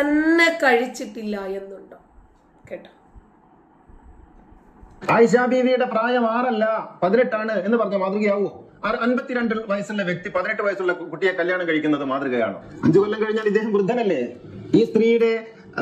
തന്നെ കഴിച്ചിട്ടില്ല എന്നുണ്ടോ? കേട്ടോ. ആയിഷ ബീവിയുടെ പ്രായം ആറല്ല പതിനെട്ടാണ് എന്ന് പറഞ്ഞ മാതൃകയാവോ. അൻപത്തിരണ്ട് വയസ്സുള്ള വ്യക്തി പതിനെട്ട് വയസ്സുള്ള കുട്ടിയെ കല്യാണം കഴിക്കുന്നത് മാതൃകയാണോ? അഞ്ചു കൊല്ലം കഴിഞ്ഞാൽ ഇദ്ദേഹം വൃദ്ധനല്ലേ? ഈ സ്ത്രീയുടെ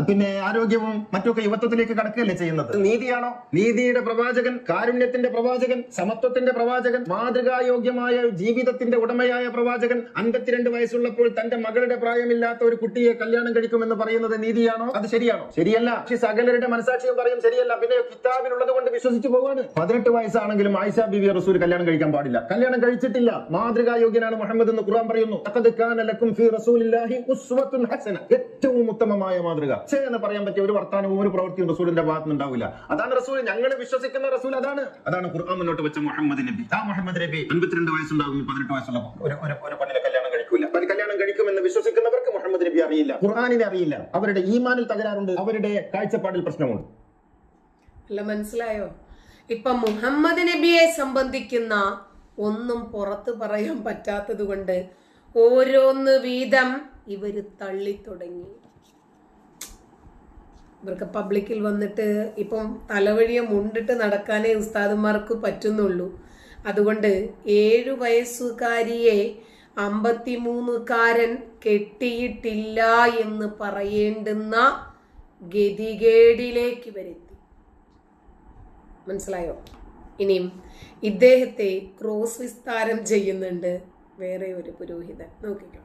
പിന്നെ ആരോഗ്യവും മറ്റൊക്കെ യുവത്വത്തിലേക്ക് കടക്കുകയല്ലേ ചെയ്യുന്നത്? നീതിയാണോ? നീതിയുടെ പ്രവാചകൻ കാരുണ്യത്തിന്റെ പ്രവാചകൻ സമത്വത്തിന്റെ പ്രവാചകൻ മാതൃകായോഗ്യമായ ജീവിതത്തിന്റെ ഉടമയായ പ്രവാചകൻ അൻപത്തിരണ്ട് വയസ്സുള്ളപ്പോൾ തന്റെ മകളുടെ പ്രായമില്ലാത്ത ഒരു കുട്ടിയെ കല്യാണം കഴിക്കുമെന്ന് പറയുന്നത് നീതിയാണോ? അത് ശരിയാണോ? ശരിയല്ല. സകലരുടെ മനസാക്ഷിയും പറയും ശരിയല്ല. പിന്നെ കിതാബിലുള്ളത് കൊണ്ട് വിശ്വസിച്ചു പോവാണ്. പതിനെട്ട് വയസ്സാണെങ്കിലും ആയിഷ ബിബി റസൂൽ കല്യാണം കഴിക്കാൻ പാടില്ല. കല്യാണം കഴിച്ചിട്ടില്ല. മാതൃകായോഗ്യനാണ് മുഹമ്മദ് എന്ന് ഖുർആൻ പറയുന്നു. "ലഖദ് കാന ലക്കും ഫീ റസൂലില്ലാഹി ഉസ്വത്തുൻ ഹസന. ഏറ്റവും ഉത്തമമായ മാതൃക. ഛേ എന്ന് പറയാൻ പറ്റിയ ഒരു വർത്താനവും ഒരു പ്രവൃത്തിയും റസൂലിന്റെ ഭാഗത്ത് ഉണ്ടാവില്ല അതാണ് റസൂൽ. ഞങ്ങൾ വിശ്വസിക്കുന്ന റസൂൽ അതാണ്. അതാണ് ഖുർആൻ മുന്നോട്ട് വെച്ച മുഹമ്മദ് നബി. ആ മുഹമ്മദ് നബി അൻപത്തിരണ്ട് വയസ്സുണ്ടാകും പതിനെട്ട് വയസ്സുള്ള ഒരു ഒരു ഒരു പെണ്ണിനെ കല്യാണം കഴിക്കൂല. പണി കല്യാണം കഴിക്കുമെന്ന് വിശ്വസിക്കുന്നവർക്ക് മുഹമ്മദ് നബി അറിയില്ല. ഖുർആാനിനെ അറിയില്ല. അവരുടെ ഈമാനിൽ തകരാറുണ്ട്. അവരുടെ കാഴ്ചപ്പാടിൽ പ്രശ്നമുണ്ട്. അല്ല മനസ്സിലായോ? ഇപ്പൊ മുഹമ്മദ് നബിയെ സംബന്ധിക്കുന്ന ഒന്നും പുറത്ത് പറയാൻ പറ്റാത്തത് കൊണ്ട് ഓരോന്ന് വീതം ഇവർ തള്ളി തുടങ്ങി. ഇവർക്ക് പബ്ലിക്കിൽ വന്നിട്ട് ഇപ്പം തലവഴിയെ മുണ്ടിട്ട് നടക്കാനേ ഉസ്താദുമാർക്ക് പറ്റുന്നുള്ളൂ. അതുകൊണ്ട് ഏഴു വയസ്സുകാരിയെ അമ്പത്തിമൂന്നുകാരൻ കെട്ടിയിട്ടില്ല എന്ന് പറയേണ്ടുന്ന ഗതികേടിലേക്ക് വരെത്തി മനസ്സിലായോ? ഇനിയും ഇദ്ദേഹത്തെ ക്രോസ് വിസ്താരം ചെയ്യുന്നുണ്ട് വേറെ ഒരു പുരോഹിതൻ. നോക്കിക്കോ.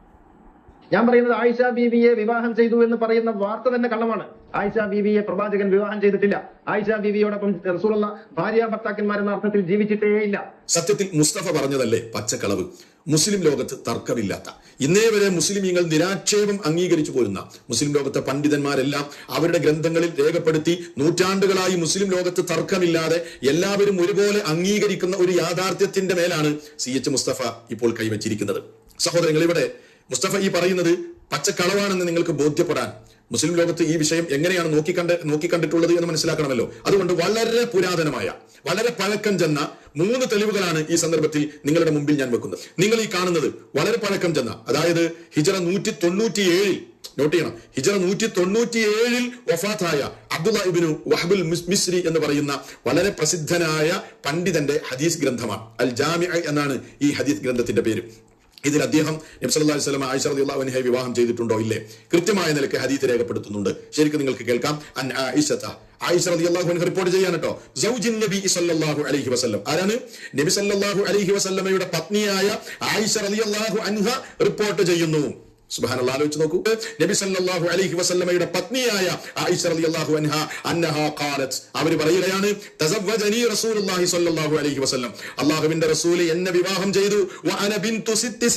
ഞാൻ പറയുന്നത് ആയിഷ ബീവിയെ വിവാഹം ചെയ്തു എന്ന് പറയുന്ന വാർത്ത തന്നെ കള്ളമാണ്. ആയിഷ ബീവിയെ പ്രവാചകൻ വിവാഹം ചെയ്തിട്ടില്ല. ആയിഷ ബീവിയോടൊപ്പം റസൂലുള്ള ഭാര്യ ഭർത്താക്കന്മാരെന്ന അർത്ഥത്തിൽ ജീവിച്ചിട്ടേ ഇല്ല. സത്യത്തിൽ മുസ്തഫ പറഞ്ഞതല്ലേ പച്ചക്കളവ്? മുസ്ലിം ലോകത്ത് തർക്കമില്ലാത്ത ഇന്നേ വരെ മുസ്ലിമീങ്ങൾ നിരാക്ഷേപം അംഗീകരിച്ചു പോരുന്ന മുസ്ലിം ലോകത്തെ പണ്ഡിതന്മാരെല്ലാം അവരുടെ ഗ്രന്ഥങ്ങളിൽ രേഖപ്പെടുത്തി നൂറ്റാണ്ടുകളായി മുസ്ലിം ലോകത്ത് തർക്കമില്ലാതെ എല്ലാവരും ഒരുപോലെ അംഗീകരിക്കുന്ന ഒരു യാഥാർത്ഥ്യത്തിന്റെ മേലാണ് സി എച്ച് മുസ്തഫ ഇപ്പോൾ കൈവച്ചിരിക്കുന്നത്. സഹോദരങ്ങൾ ഇവിടെ മുസ്തഫ ഈ പറയുന്നത് പച്ചക്കളവാണെന്ന് നിങ്ങൾക്ക് ബോധ്യപ്പെടാൻ. മുസ്ലിം ലോകത്ത് ഈ വിഷയം എങ്ങനെയാണ് നോക്കിക്കണ്ട് നോക്കിക്കണ്ടിട്ടുള്ളത് എന്ന് മനസ്സിലാക്കണമല്ലോ. അതുകൊണ്ട് വളരെ പുരാതനമായ വളരെ പഴക്കം ചെന്ന മൂന്ന് തെളിവുകളാണ് ഈ സന്ദർഭത്തിൽ നിങ്ങളുടെ മുമ്പിൽ ഞാൻ വെക്കുന്നത്. നിങ്ങൾ ഈ കാണുന്നത് വളരെ പഴക്കം ചെന്ന അതായത് ഹിജറ നൂറ്റി തൊണ്ണൂറ്റി ഏഴിൽ നോട്ട് ചെയ്യണം ഹിജറ നൂറ്റി തൊണ്ണൂറ്റി ഏഴിൽ വഫാത്തായ അബ്ദുല്ല ഇബിനു വഹബുൽ മിസ്രി എന്ന് പറയുന്ന വളരെ പ്രസിദ്ധനായ പണ്ഡിതന്റെ ഹദീസ് ഗ്രന്ഥമാണ്. അൽ ജാമി എന്നാണ് ഈ ഹദീസ് ഗ്രന്ഥത്തിന്റെ പേര്. ഇതിൽ അദ്ദേഹം അലൈഹി വസല്ലം ആയിഷ റളിയല്ലാഹു അൻഹയെ വിവാഹം ചെയ്തിട്ടുണ്ടോ ഇല്ലേ? കൃത്യമായ നിലയ്ക്ക് ഹദീത്ത് രേഖപ്പെടുത്തുന്നുണ്ട്. ശരിക്കും നിങ്ങൾക്ക് കേൾക്കാം. അൻ ആയിഷത. ആയിഷ റളിയല്ലാഹു അൻഹ റിപ്പോർട്ട് ചെയ്യാൻ കേട്ടോ സൗജിൻ നബി സല്ലല്ലാഹു അലൈഹി വസല്ലം. ആരാണ്? നബി സല്ലല്ലാഹു അലൈഹി വസല്ലമയുടെ പത്നിയായ ആയിഷ റളിയല്ലാഹു അൻഹ റിപ്പോർട്ട് ചെയ്യുന്നു. സുബ്ഹാനല്ലാഹ് ആലോചിച്ച് നോക്കൂ. നബി സല്ലല്ലാഹു അലൈഹി വസല്ലമയുടെ പത്നിയായ ആയിഷ റളിയല്ലാഹു അൻഹ അന്നഹ ഖാലത്ത്. അവർ പറയുകയാണ് തസവ്വജനി റസൂലുള്ളാഹി സ്വല്ലല്ലാഹു അലൈഹി വസല്ലം. അല്ലാഹുവിന്റെ റസൂൽ എന്നെ വിവാഹം ചെയ്തു. വഅന ബിൻതു സിത്തി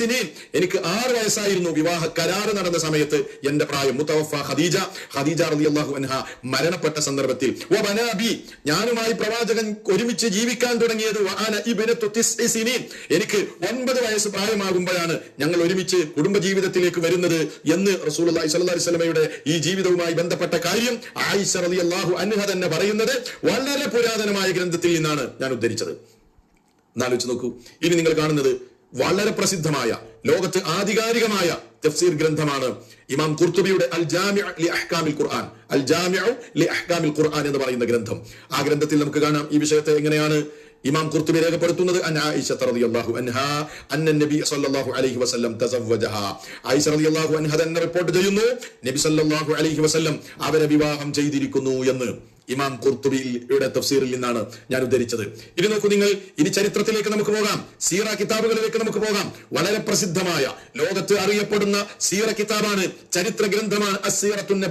എനിക്ക് ആറ് വയസ്സായിരുന്നു വിവാഹ കരാറ് നടന്ന സമയത്ത് എന്റെ പ്രായം. മുത്തവഫ ഖദീജ. ഖദീജ റളിയല്ലാഹു അൻഹ മരണപ്പെട്ട സന്ദർഭത്തിൽ. വബനാബി ഞാനുമായി പ്രവാചകൻ ഒരുമിച്ച് ജീവിക്കാൻ തുടങ്ങിയത് വഅന ഇബ്നതു തിസ്ഇ എനിക്ക് ഒൻപത് വയസ്സ് പ്രായമാകുമ്പോഴാണ് ഞങ്ങൾ ഒരുമിച്ച് കുടുംബജീവിതത്തിലേക്ക് വരുന്നത് എന്ന് റസൂലുള്ളാഹി സ്വല്ലല്ലാഹി അലൈഹി വസല്ലമയുടെ ഈ ജീവിതവുമായി ബന്ധപ്പെട്ട കാര്യം ആയിഷ അള്ളാഹു അൻഹ തന്നെ പറയുന്നത് വളരെ പുരാതനമായ ഗ്രന്ഥത്തിൽ നിന്നാണ് ഞാൻ ഉദ്ധരിച്ചത്. എന്നാലോചിച്ച് നോക്കൂ. ഇനി നിങ്ങൾ കാണുന്നത് വളരെ പ്രസിദ്ധമായ ലോകത്ത് ആധികാരികമായ തഫ്സീർ ഗ്രന്ഥമാണ് ഇമാം കുർത്തുബിയുടെ അൽ ജാമി ലി അഹ്കാമിൽ ഖുർആൻ. അൽ ജാമിഅ ലി അഹ്കാമിൽ ഖുർആൻ എന്ന് പറയുന്ന ഗ്രന്ഥം. ആ ഗ്രന്ഥത്തിൽ നമുക്ക് കാണാം ഈ വിഷയത്തെ എങ്ങനെയാണ്? ഇമാം കുർത്തുബി രേഖപ്പെടുത്തുന്നത് അലൈഹി വസല്ലം ആയിഷ തന്നെ റിപ്പോർട്ട് ചെയ്യുന്നു നബി സല്ലല്ലാഹു അലൈഹി വസല്ലം അവരെ വിവാഹം ചെയ്തിരിക്കുന്നു എന്ന് ഇമാം ഖുർത്തുബിയുടെ തഫ്സീറിൽ നിന്നാണ് ഞാൻ ഉദ്ധരിച്ചത്. ഇനി നോക്കൂ നിങ്ങൾ ഇനി ചരിത്രത്തിലേക്ക് നമുക്ക് പോകാം സീറ കിതാബുകളിലേക്ക് നമുക്ക് പോകാം. വളരെ പ്രസിദ്ധമായ ലോകത്ത് അറിയപ്പെടുന്ന സീറ കിതാബാണ് ചരിത്ര ഗ്രന്ഥമാണ് അസീറത്തുൻ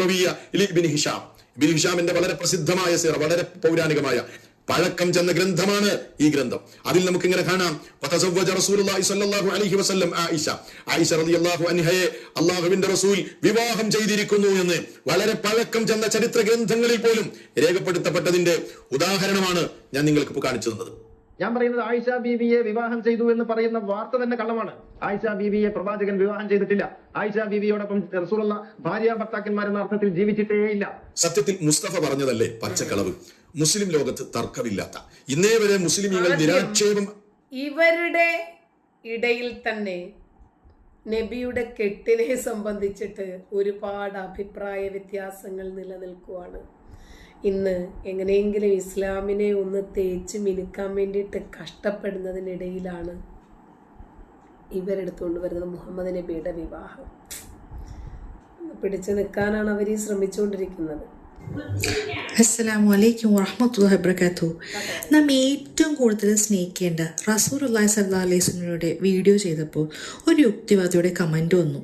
ഹിഷാം. ഇബ്നു ഹിഷാമിന്റെ വളരെ പ്രസിദ്ധമായ സീറ വളരെ പൗരാണികമായ പഴക്കം ചെന്ന ഗ്രന്ഥമാണ് ഈ ഗ്രന്ഥം. അതിൽ നമുക്ക് ഇങ്ങനെ കാണാം അള്ളാഹുവിന്റെ അലൈഹി വസല്ലം ആയിഷ. ആയിഷ റളിയല്ലാഹു അൻഹയെ അല്ലാഹുവിന്റെ റസൂൽ വിവാഹം ചെയ്തിരിക്കുന്നു എന്ന് വളരെ പഴക്കം ചെന്ന ചരിത്ര ഗ്രന്ഥങ്ങളിൽ പോലും രേഖപ്പെടുത്തപ്പെട്ടതിന്റെ ഉദാഹരണമാണ് ഞാൻ നിങ്ങൾക്ക് ഇപ്പോൾ കാണിച്ചു തന്നത്. ഞാൻ പറയുന്നത് ആയിഷ ബീവിയെ വിവാഹം ചെയ്തു എന്ന് പറയുന്ന വാർത്ത തന്നെ കള്ളമാണ്. ആയിഷ ബീവിയെ പ്രവാചകൻ വിവാഹം ചെയ്തിട്ടില്ല. ആയിഷ ബീവിയോടൊപ്പം റസൂലുള്ള ഭാര്യ ഭർത്താക്കന്മാരെന്ന അർത്ഥത്തിൽ ജീവിച്ചിട്ടേ ഇല്ല സത്യത്തിൽ മുസ്തഫ പറഞ്ഞതല്ലേ? പച്ചക്കളവ്. മുസ്ലിം ലോകത്ത് തർക്കമില്ലാത്ത. ഇന്നേ വരെ മുസ്ലിമീങ്ങൾ നിരാക്ഷേപം ഇവരുടെ ഇടയിൽ തന്നെ നബിയുടെ കെട്ടിനെ സംബന്ധിച്ചിട്ട് ഒരുപാട് അഭിപ്രായ വ്യത്യാസങ്ങൾ നിലനിൽക്കുവാണ്. ഇന്ന് എങ്ങനെയെങ്കിലും ഇസ്ലാമിനെ ഒന്ന് തേച്ച് മിനുക്കാൻ വേണ്ടിയിട്ട് കഷ്ടപ്പെടുന്നതിനിടയിലാണ് ഇവരെടുത്തുകൊണ്ട് വരുന്നത് മുഹമ്മദ് നബിയുടെ വിവാഹം. പിടിച്ചു നിൽക്കാനാണ് അവർ ഈ ശ്രമിച്ചുകൊണ്ടിരിക്കുന്നത്. അസ്സലാമു അലൈക്കും വറഹമത്തുള്ള വബർക്കാത്തു നാം ഏറ്റവും കൂടുതൽ സ്നേഹിക്കേണ്ട റസൂർ അള്ളാഹി സല്ലാ അലൈഹി സ്വലമിയുടെ വീഡിയോ ചെയ്തപ്പോൾ ഒരു യുക്തിവാദിയുടെ കമന്റ് വന്നു.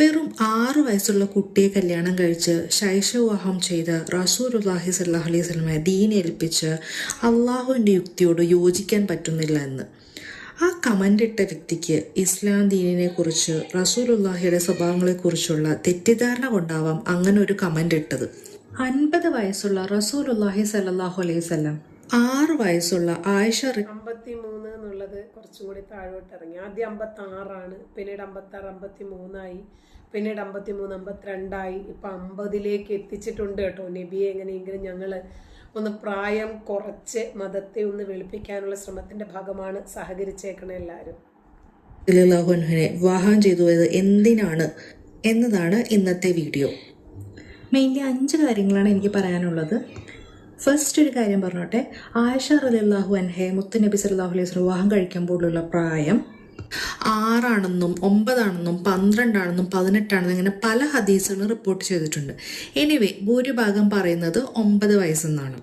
വെറും ആറു വയസ്സുള്ള കുട്ടിയെ കല്യാണം കഴിച്ച് ശൈശവിവാഹം ചെയ്ത റസൂർ അള്ളാഹി സല്ലാഹു അലൈഹി സ്വലമെ ദീനേൽപ്പിച്ച് അള്ളാഹുവിന്റെ യുക്തിയോട് യോജിക്കാൻ പറ്റുന്നില്ല എന്ന്. ആ കമന്റ് ഇട്ട വ്യക്തിക്ക് ഇസ്ലാം ദീനിനെ കുറിച്ച് റസൂലുള്ളാഹിയുടെ സ്വഭാവങ്ങളെക്കുറിച്ചുള്ള തെറ്റിദ്ധാരണ കൊണ്ടാവാം അങ്ങനെ ഒരു കമന്റ് ഇട്ടത്. അൻപത് വയസ്സുള്ള റസൂലുള്ളാഹി സല്ലല്ലാഹു അലൈഹി വസല്ലം. ആറ് വയസ്സുള്ള ആയിഷ അമ്പത്തി മൂന്ന് എന്നുള്ളത് കുറച്ചും കൂടി താഴോട്ട് ഇറങ്ങി. ആദ്യം അമ്പത്തി ആറാണ് പിന്നീട് അമ്പത്തി ആറ് അമ്പത്തി മൂന്നായി പിന്നീട് അമ്പത്തി മൂന്ന് അമ്പത്തിരണ്ടായി. ഇപ്പം അമ്പതിലേക്ക് എത്തിച്ചിട്ടുണ്ട് കേട്ടോ. നബിയെ എങ്ങനെയെങ്കിലും ഞങ്ങൾ ഒന്ന് പ്രായം കുറച്ച് മതത്തെ ഒന്ന് വെളുപ്പിക്കാനുള്ള ശ്രമത്തിന്റെ ഭാഗമാണ് സഹകരിച്ചേക്കണ എല്ലാവരും വിവാഹം ചെയ്തു എന്തിനാണ് എന്നതാണ് ഇന്നത്തെ വീഡിയോ. മെയിൻലി അഞ്ച് കാര്യങ്ങളാണ് എനിക്ക് പറയാനുള്ളത്. ഫസ്റ്റ് ഒരു കാര്യം പറഞ്ഞോട്ടെ. ആയിഷ റളിയല്ലാഹു അൻഹെ മുത്തുനബി സല്ലാഹു അലൈഹി വസല്ലം വിവാഹം കഴിക്കുമ്പോഴുള്ള പ്രായം ആറാണെന്നും ഒമ്പതാണെന്നും പന്ത്രണ്ടാണെന്നും പതിനെട്ടാണെന്നും ഇങ്ങനെ പല ഹദീസുകളും റിപ്പോർട്ട് ചെയ്തിട്ടുണ്ട്. എനിവേ ഭൂരിഭാഗം പറയുന്നത് ഒമ്പത് വയസ്സെന്നാണ്.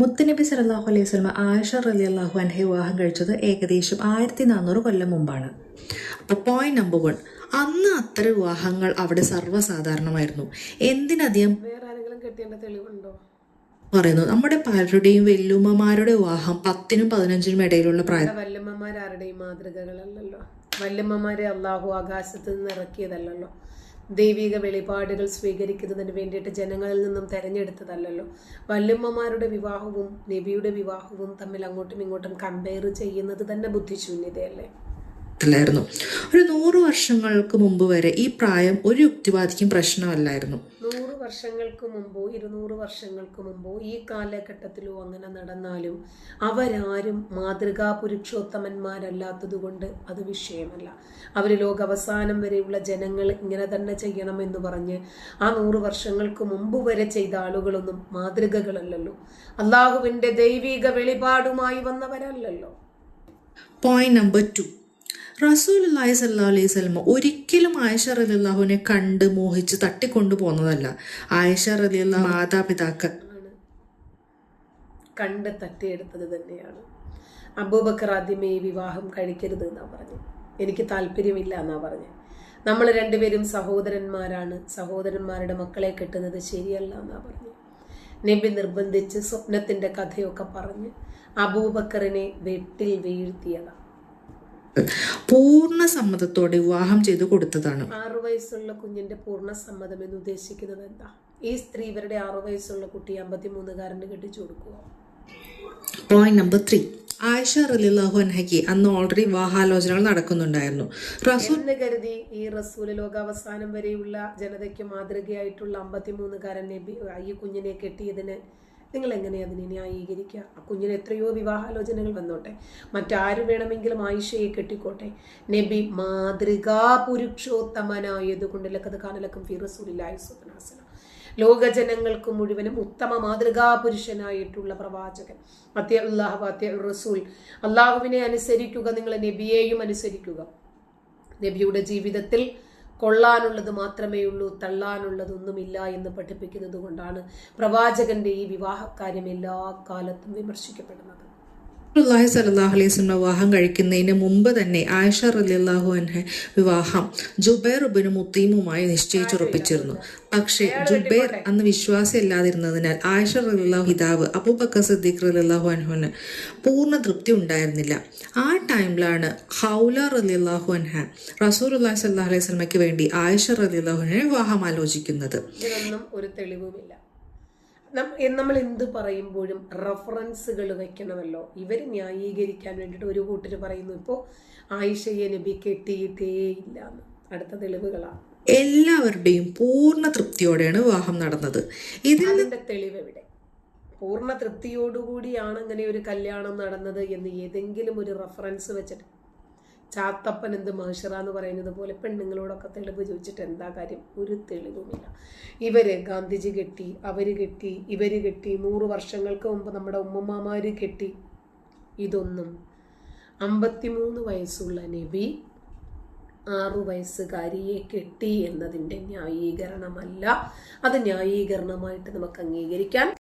മുത്തുനബി സലാഹു അലൈഹി വസ്ലമ ആയിഷ റലി അള്ളാഹു അൻഹെ വിവാഹം കഴിച്ചത് ഏകദേശം ആയിരത്തി നാനൂറ് കൊല്ലം മുമ്പാണ്. അപ്പോൾ പോയിന്റ് നമ്പർ വൺ അന്ന് അത്ര വിവാഹങ്ങൾ അവിടെ സർവസാധാരണമായിരുന്നു. എന്തിനധികം? പറയുന്നു. നമ്മുടെ പലരുടെയും വെല്ലുമ്മമാരുടെ വിവാഹം പത്തിനും പതിനഞ്ചിനും ഇടയിലുള്ള പ്രായം. വല്യമ്മമാരാരുടെയും മാതൃകകളല്ലല്ലോ. വല്യമ്മമാരെ അള്ളാഹു ആകാശത്ത് നിന്ന് ഇറക്കിയതല്ലല്ലോ. ദൈവിക വെളിപാടുകൾ സ്വീകരിക്കുന്നതിന് വേണ്ടിയിട്ട് ജനങ്ങളിൽ നിന്നും തെരഞ്ഞെടുത്തതല്ലല്ലോ. വല്യമ്മമാരുടെ വിവാഹവും നബിയുടെ വിവാഹവും തമ്മിൽ അങ്ങോട്ടും ഇങ്ങോട്ടും കമ്പയർ ചെയ്യുന്നത് തന്നെ ബുദ്ധിശൂന്യതയല്ലേ? ായിരുന്നു ഒരു നൂറ് വർഷങ്ങൾക്ക് മുമ്പ് വരെ ഈ പ്രായം ഒരു യുക്തിവാദിക്കും പ്രശ്നമല്ലായിരുന്നു. നൂറ് വർഷങ്ങൾക്ക് മുമ്പോ ഇരുന്നൂറ് വർഷങ്ങൾക്ക് മുമ്പോ ഈ കാലഘട്ടത്തിലോ അങ്ങനെ നടന്നാലും അവരാരും മാതൃകാ പുരുഷോത്തമന്മാരല്ലാത്തതുകൊണ്ട് അത് വിഷയമല്ല. അവർ ലോകാവസാനം വരെയുള്ള ജനങ്ങൾ ഇങ്ങനെ തന്നെ ചെയ്യണമെന്ന് പറഞ്ഞ് ആ നൂറ് വർഷങ്ങൾക്ക് മുമ്പ് വരെ ചെയ്ത ആളുകളൊന്നും മാതൃകകളല്ലല്ലോ. അള്ളാഹുവിന്റെ ദൈവിക വെളിപാടുമായി വന്നവരല്ലല്ലോ. പോയിന്റ് നമ്പർ ടു റസൂൽ അള്ളാഹി സല്ലാ അലൈഹി സ്വലമ ഒരിക്കലും ആയിഷ റലിള്ളാഹുവിനെ കണ്ട് മോഹിച്ച് തട്ടിക്കൊണ്ടു പോകുന്നതല്ല. ആയിഷ റലിയുള്ള മാതാപിതാക്കൾ ആണ് കണ്ട് തട്ടിയെടുത്തത് തന്നെയാണ്. അബൂബക്കർ ആദ്യമേ വിവാഹം കഴിക്കരുത് എന്നാ പറഞ്ഞു. എനിക്ക് താല്പര്യമില്ല എന്നാ പറഞ്ഞു. നമ്മൾ രണ്ടുപേരും സഹോദരന്മാരാണ്. സഹോദരന്മാരുടെ മക്കളെ കെട്ടുന്നത് ശരിയല്ല എന്നാ പറഞ്ഞു. നബി നിർബന്ധിച്ച് സ്വപ്നത്തിന്റെ കഥയൊക്കെ പറഞ്ഞ് അബൂബക്കറിനെ വെട്ടിൽ വീഴ്ത്തിയതാണ് പൂർണ സമ്മതത്തോടെ വിവാഹം ചെയ്തു കൊടുത്തതാണ്. ആറു വയസ്സുള്ള കുഞ്ഞിന്റെ പൂർണ സമ്മതം എന്ന് ഉദ്ദേശിക്കുന്നത് എന്താ? ഈ സ്ത്രീ ഇവരുടെ ആറു വയസ്സുള്ള കുട്ടി അമ്പത്തിമൂന്നുകാരന് കെട്ടിച്ചു കൊടുക്കുക പോയിന്റ് നമ്പർ ത്രീ ആയിഷ റലിള്ളാഹു അൻഹക്കി അന്ന് ഓൾറെഡി വിവാഹാലോചനകൾ നടക്കുന്നുണ്ടായിരുന്നു. റസൂൽ എന്ന് കരുതി ഈ റസൂൽ ലോകാവസാനം വരെയുള്ള ജനതയ്ക്ക് മാതൃകയായിട്ടുള്ള അമ്പത്തിമൂന്നുകാരൻ നബി ഈ കുഞ്ഞിനെ കെട്ടിയതിന് നിങ്ങൾ എങ്ങനെ അതിനെ ന്യായീകരിക്കുക? ആ കുഞ്ഞിന് എത്രയോ വിവാഹാലോചനകൾ വന്നോട്ടെ. മറ്റാര് വേണമെങ്കിലും ആയിഷയെ കെട്ടിക്കോട്ടെ. നബി മാതൃകാ പുരുഷോത്തമനായതുകൊണ്ട് ലക്കത് കാനലക്കും ഫി റസൂലില്ലാഹി സ്വല്ലല്ലാഹു അലൈഹി ലോകജനങ്ങൾക്ക് മുഴുവനും ഉത്തമ മാതൃകാ പുരുഷനായിട്ടുള്ള പ്രവാചകൻ. അത്യ അള്ളാഹു അത്യ റസൂൽ. അള്ളാഹുവിനെ അനുസരിക്കുക നിങ്ങൾ നബിയെയും അനുസരിക്കുക. നബിയുടെ ജീവിതത്തിൽ കൊള്ളാനുള്ളത് മാത്രമേ ഉള്ളൂ തള്ളാനുള്ളതൊന്നുമില്ല എന്ന് പഠിപ്പിക്കുന്നത് കൊണ്ടാണ് പ്രവാചകന്റെ ഈ വിവാഹക്കാര്യം എല്ലാ കാലത്തും വിമർശിക്കപ്പെടുന്നത്. അള്ളാഹി സലാഹു അലൈഹി സ്വലം വിവാഹം കഴിക്കുന്നതിന് മുമ്പ് തന്നെ ആയിഷ റലിയല്ലാഹു അൻഹ വിവാഹം ജുബൈർ ഉബിന് മുത്തീമുമായി നിശ്ചയിച്ചുറപ്പിച്ചിരുന്നു. പക്ഷേ ജുബൈർ അന്ന് വിശ്വാസമില്ലാതിരുന്നതിനാൽ ആയിഷ റലിയല്ലാഹു ഹിതാവ് അബൂബക്കർ സിദ്ദീഖ് റലിയല്ലാഹു അൻഹുവിന് പൂർണ തൃപ്തി ഉണ്ടായിരുന്നില്ല. ആ ടൈമിലാണ് ഹൗല റലിയല്ലാഹു അൻഹ റസൂർ അള്ളാഹി സല്ലാഹു അലൈഹി സ്വലമയ്ക്ക് വേണ്ടി ആയിഷ റലിയല്ലാഹുവിനെ വിവാഹം ആലോചിക്കുന്നത്. ഒരു തെളിവുമില്ല. നമ്മൾ എന്ത് പറയുമ്പോഴും റഫറൻസുകൾ വെക്കണമല്ലോ. ഇവർ ന്യായീകരിക്കാൻ വേണ്ടിയിട്ട് ഒരു കൂട്ടർ പറയുന്നു ഇപ്പോൾ ആയിഷയെ നബി കെട്ടിയിട്ടേ ഇല്ല എന്ന് അടുത്ത തെളിവുകളാണ് എല്ലാവരുടെയും പൂർണ തൃപ്തിയോടെയാണ് വിവാഹം നടന്നത്. ഇതിന്റെ തെളിവ് എവിടെ പൂർണ തൃപ്തിയോടുകൂടിയാണ് ഇങ്ങനെ ഒരു കല്യാണം നടന്നത് എന്ന് ഏതെങ്കിലും ഒരു റഫറൻസ് വെച്ചിട്ട്. ചാത്തപ്പൻ എന്ത് മാഷിറ എന്ന് പറയുന്നത് പോലെ പെണ്ണുങ്ങളോടൊക്കെ തെളിവ് ചോദിച്ചിട്ട് എന്താ കാര്യം? ഒരു തെളിവുമില്ല. ഇവർ ഗാന്ധിജി കെട്ടി അവർ കെട്ടി ഇവർ കെട്ടി നൂറ് വർഷങ്ങൾക്ക് മുമ്പ് നമ്മുടെ ഉമ്മമാര് കെട്ടി. ഇതൊന്നും അമ്പത്തിമൂന്ന് വയസ്സുള്ള നബി ആറു വയസ്സുകാരിയെ കെട്ടി എന്നതിന്റെ ന്യായീകരണമല്ല. അത് ന്യായീകരണമായിട്ട് നമുക്ക് അംഗീകരിക്കാൻ